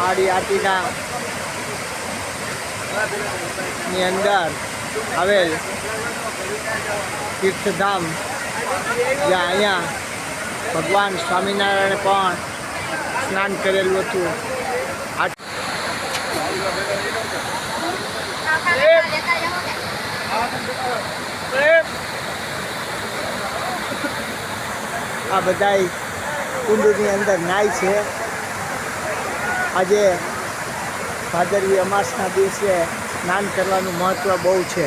માળી આટીના ની અંદર આવેલ તીર્થધામ. જ્યાં અહીંયા ભગવાન સ્વામિનારાયણે પણ સ્નાન કરેલું હતું. આ બધાય કુંડની અંદર નાય છે. આજે ભાદરવી અમાસના દિવસે સ્નાન કરવાનું મહત્ત્વ બહુ છે.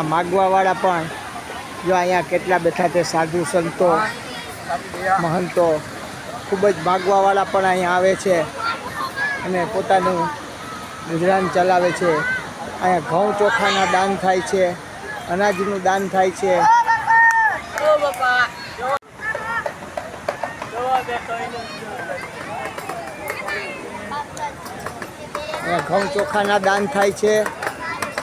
આ માગવાવાળા પણ, જો અહીંયા કેટલા બેઠા છે, સાધુ સંતો, મહંતો, ખૂબ જ માગવાવાળા પણ અહીંયા આવે છે અને પોતાનું ગુજરાન ચલાવે છે. અહીંયા ઘઉં ચોખાના દાન થાય છે, અનાજનું દાન થાય છે. અહીંયા ઘઉં ચોખાના દાન થાય છે.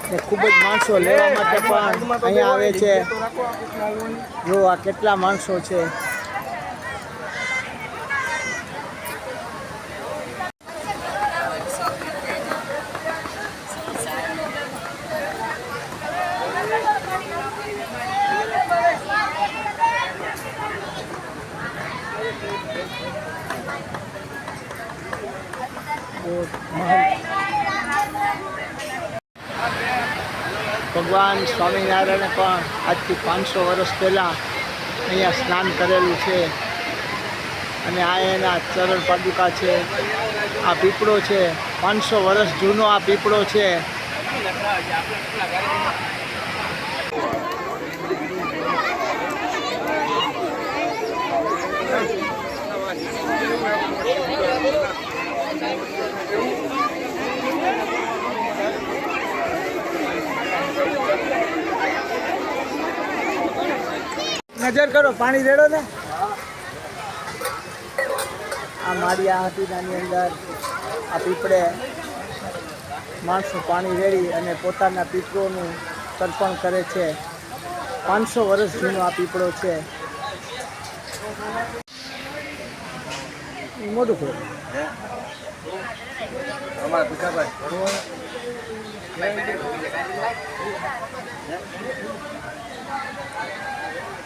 ને ખૂબ જ માણસો લેવા માટે પણ અહીંયા આવે છે. જો આ કેટલા માણસો છે. તો મહંત ભગવાન સ્વામિનારાયણે પણ આજથી પાંચસો વર્ષ પહેલાં અહીંયા સ્નાન કરેલું છે. અને આ એના ચરણ પાદુકા છે, આ પીપળો છે. પાંચસો વર્ષ જૂનો આ પીપળો છે. નજર કરો, પાણી રેડો ને. આ મારી આ હતી હાટીનાની અંદર આ પીપળે માણસો પાણી રેડી અને પોતાના પીપળોનું તર્પણ કરે છે. પાંચસો વર્ષ જૂનો આ પીપળો છે. મોટું ખોલ. અમારા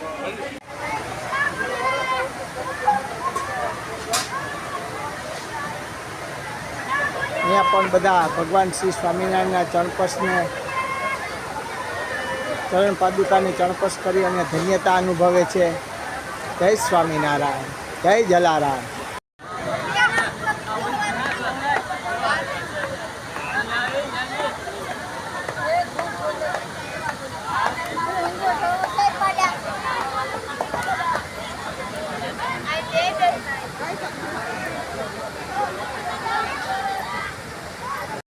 અહીંયા પણ બધા ભગવાન શ્રી સ્વામિનારાયણના ચણપસને ચરણ પાદુકાની ચણપસ કરી અને ધન્યતા અનુભવે છે. જય સ્વામિનારાયણ. જય જલારામ.